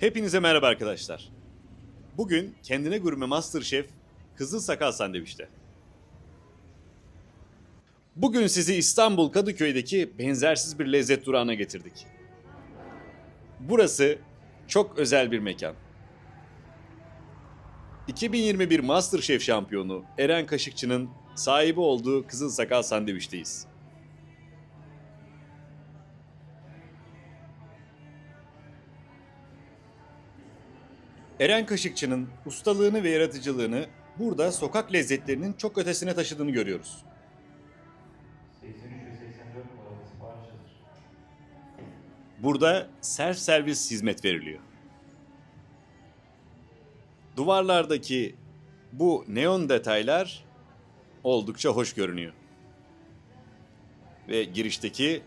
Hepinize merhaba arkadaşlar. Bugün kendine gurme Masterchef Kızıl Sakal Sandviç'te. Bugün sizi İstanbul Kadıköy'deki benzersiz bir lezzet durağına getirdik. Burası çok özel bir mekan. 2021 Masterchef şampiyonu Eren Kaşıkçı'nın sahibi olduğu Kızıl Sakal Sandviç'teyiz. Eren Kaşıkçı'nın ustalığını ve yaratıcılığını burada sokak lezzetlerinin çok ötesine taşıdığını görüyoruz. 83 ve 84 numaralı sipariş hazır. Burada self servis hizmet veriliyor. Duvarlardaki bu neon detaylar oldukça hoş görünüyor. Ve girişteki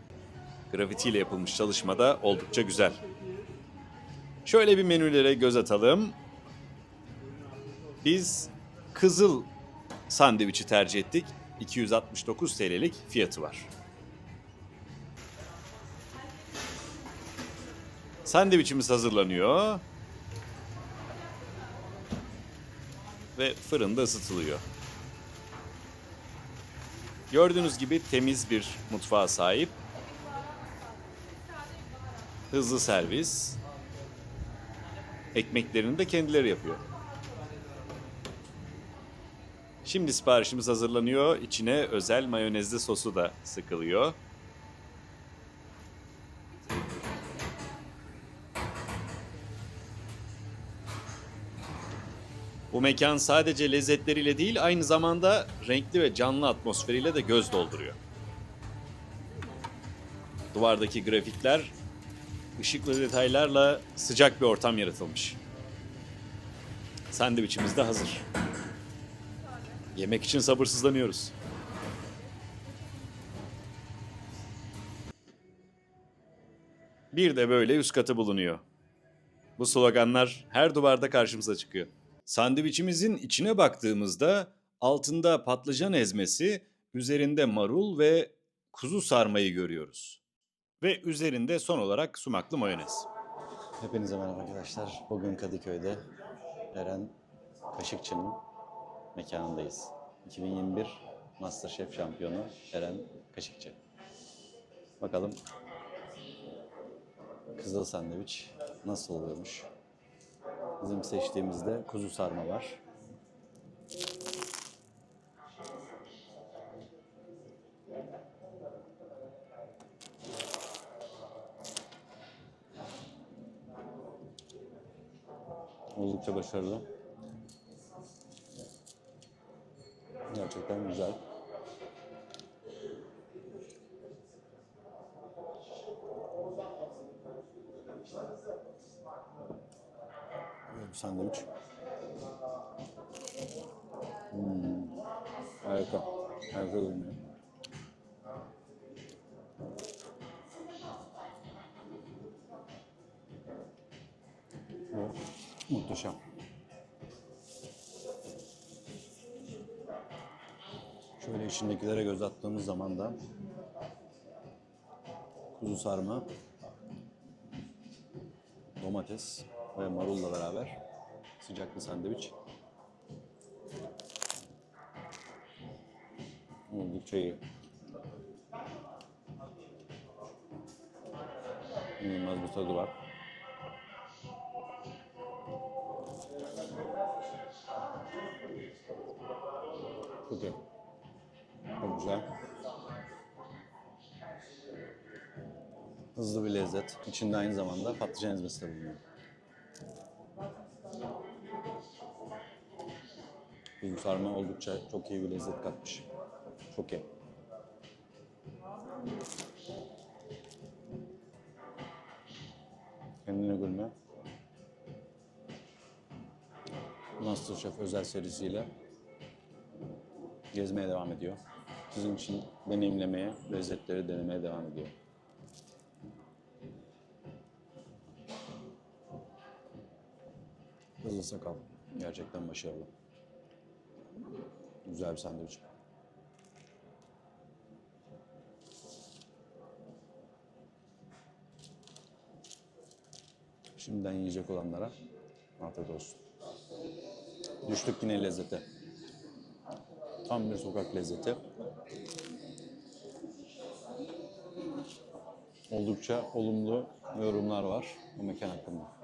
grafitiyle yapılmış çalışma da oldukça güzel. Şöyle bir menülere göz atalım. Biz kızıl sandviçi tercih ettik. 269 TL'lik fiyatı var. Sandviçimiz hazırlanıyor. Ve fırında ısıtılıyor. Gördüğünüz gibi temiz bir mutfağa sahip. Hızlı servis. Ekmeklerini de kendileri yapıyor. Şimdi siparişimiz hazırlanıyor. İçine özel mayonezli sosu da sıkılıyor. Bu mekan sadece lezzetleriyle değil aynı zamanda renkli ve canlı atmosferiyle de göz dolduruyor. Duvardaki grafikler ışıklı detaylarla sıcak bir ortam yaratılmış. Sandviçimiz de hazır. Yemek için sabırsızlanıyoruz. Bir de böyle üst katı bulunuyor. Bu sloganlar her duvarda karşımıza çıkıyor. Sandviçimizin içine baktığımızda altında patlıcan ezmesi, üzerinde marul ve kuzu sarmayı görüyoruz. Ve üzerinde son olarak sumaklı mayonez. Hepinize merhaba arkadaşlar. Bugün Kadıköy'de Eren Kaşıkçı'nın mekanındayız. 2021 Masterchef şampiyonu Eren Kaşıkçı. Bakalım kızıl sandviç nasıl oluyormuş? Bizim seçtiğimizde kuzu sarma var. Oldukça başarılı. Gerçekten güzel. Sandviç. Hmm. Harika. Harika görünüyor. Bu Muhteşem. Şöyle içindekilere göz attığımız zaman da kuzu sarma, domates ve marulla beraber sıcak bir sandviç. Oldukça iyi. İnanılmaz bir tadı var. Çok. Hızlı bir lezzet. İçinde aynı zamanda patlıcan ezmesi de bulunuyor. Bu sarma oldukça çok iyi bir lezzet katmış. Çok iyi. Kendine gülme. Masterchef özel serisiyle gezmeye devam ediyor. Sizin için deneyimlemeye, lezzetleri denemeye devam ediyor. Hızlı sakal. Gerçekten başarılı. Güzel bir sandviç. Şimdiden yiyecek olanlara afiyet olsun. Düştük yine lezzete. Tam bir sokak lezzeti. Oldukça olumlu yorumlar var bu mekan hakkında.